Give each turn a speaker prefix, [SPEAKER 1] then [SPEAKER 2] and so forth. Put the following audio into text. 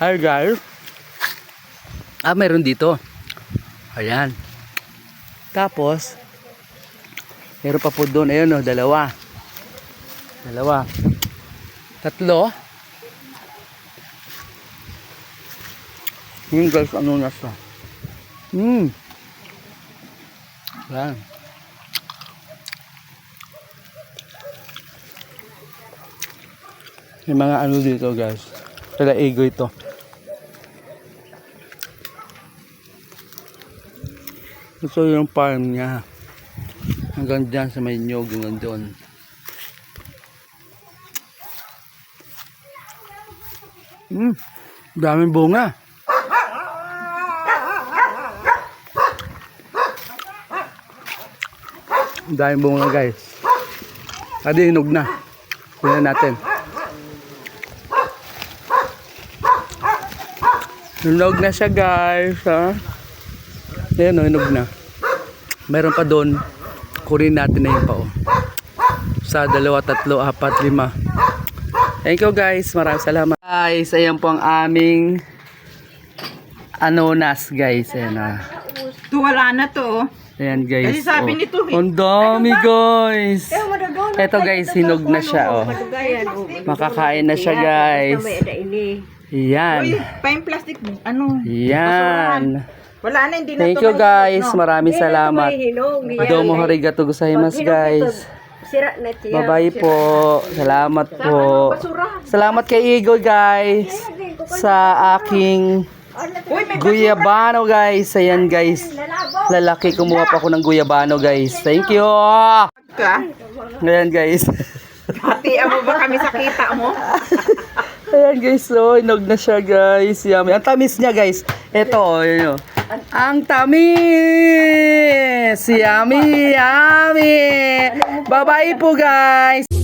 [SPEAKER 1] Hi guys. Ah, meron dito. Ayan. Tapos, meron pa po doon. Ayun oh, dalawa. Dalawa. Tatlo. Hmm guys, ano na siya? Hmm. Ayan. May mga ano dito guys. Kala ego ito. Ito yung farm niya. Hanggang dyan sa may nyog hanggang doon. Hmm, daming bunga. Daming bunga guys. Adi, hinog na. Tingnan natin. Hinog na siya guys. Ha? Ayan o, hinog na. Meron pa doon. Kunin natin na yun pa o. Sa dalawa, tatlo, apat, lima. Thank you guys. Maraming salamat. Guys, ayan po ang aming anonas guys. Ayan ah.
[SPEAKER 2] Wala na to.
[SPEAKER 1] Ayan guys.
[SPEAKER 2] Kasi sabi
[SPEAKER 1] oh.
[SPEAKER 2] nito, eh.
[SPEAKER 1] Ang dami guys. Ito guys, hinog na siya oh. Makakain na siya guys.
[SPEAKER 2] Uy,
[SPEAKER 1] Yan.
[SPEAKER 2] pa yung plastic, ano?
[SPEAKER 1] Yan.
[SPEAKER 2] Wala na, hindi na
[SPEAKER 1] Thank you guys.
[SPEAKER 2] no.
[SPEAKER 1] Maraming salamat. Domo harigato gozaimasu guys.
[SPEAKER 3] Sira na siya.
[SPEAKER 1] Bye-bye po. Salamat po. Salamat kay Igor guys. Sa aking
[SPEAKER 2] Uy, may
[SPEAKER 1] guyabano guys. Ayan guys. Lalaki kumuha pa ako ng guyabano guys. Thank you. Ayan guys.
[SPEAKER 2] Hatian mo ba kami sa kita mo?
[SPEAKER 1] Ayan guys, so inog na siya guys. Yummy. Ang tamis niya guys. Ito, oh, yun, oh. Ang tamis! Yummy, yummy! Bye-bye po guys!